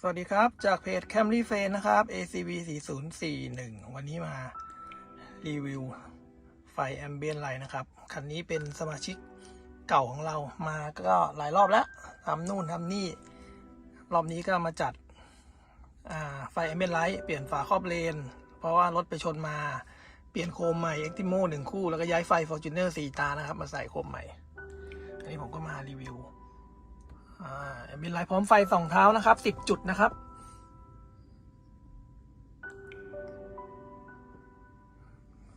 สวัสดีครับจากเพจ Camry f a n นะครับ ACV 4041 วันนี้มารีวิวไฟแอมเบียนไลน์นะครับ คันนี้เป็นสมาชิกเก่าของเรามาก็หลายรอบแล้วทำนู่นทำนี่ รอบนี้ก็มาจัดไฟแอมเบียนไลท์เปลี่ยนฝาครอบเลน เพราะว่ารถไปชนมาเปลี่ยนโคมใหม่ e x t i m o หนึ่งคู่ แล้วก็ย้ายไฟ Fortuner สี่ตานะครับ มาใส่โคมใหม่ อันนี้ผมก็มารีวิว อ่าเป็นลายพร้อมไฟสองเท้านะครับสิบจุดนะครับ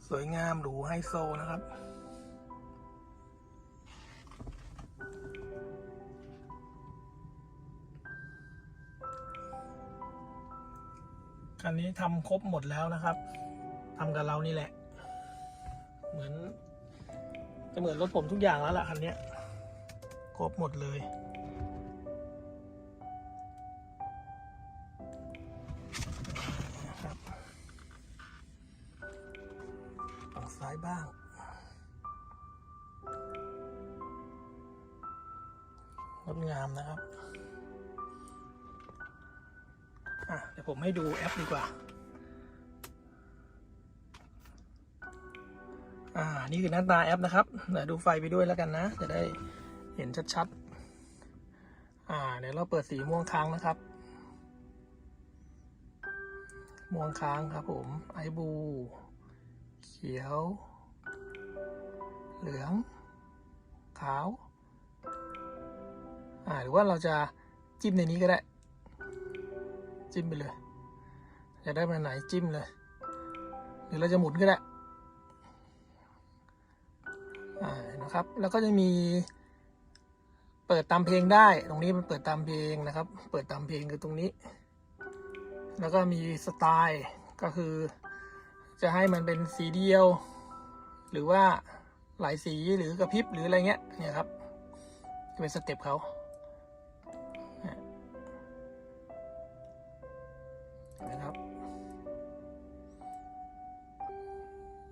สวยงามหรูไฮโซนะครับคันนี้ทำครบหมดแล้วนะครับทำกับเรานี่แหละ เหมือนจะเหมือนรถผมทุกอย่างแล้วล่ะคันนี้ครบหมดเลยายบ้าง งดงามนะครับ อะ เดี๋ยวผมให้ดูแอปดีกว่า อ่า นี่คือหน้าตาแอปนะครับ เดี๋ยวดูไฟไปด้วยแล้วกันนะ จะได้เห็นชัดๆ อ่า เดี๋ยวเราเปิดสีม่วงค้างนะครับ ม่วงค้างครับผม ไอบู ขียว เหลือง ขาว อ่า หรือว่าเราจะจิ้มในนี้ก็ได้ จิ้มไปเลยจะได้มาไหนจิ้มเลย หรือเราจะหมุนก็ได้ อ่า นะครับ แล้วก็จะมีเปิดตามเพลงได้ ตรงนี้มันเปิดตามเพลงนะครับ เปิดตามเพลงคือตรงนี้ แล้วก็มีสไตล์ก็คือ จะให้มันเป็นสีเดียว หรือว่าหลายสีหรือกระพริบหรืออะไรเงี้ยเนี่ยครับเป็นสเต็ปเขาเนี่ยนะครับ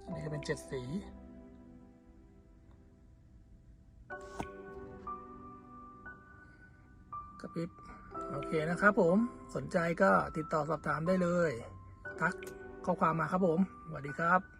อันนี้ก็เป็นเจ็ดสีกระพริบโอเคนะครับผมสนใจก็ติดต่อสอบถามได้เลย ทัก ข้อความมาครับผมสวัสดีครับ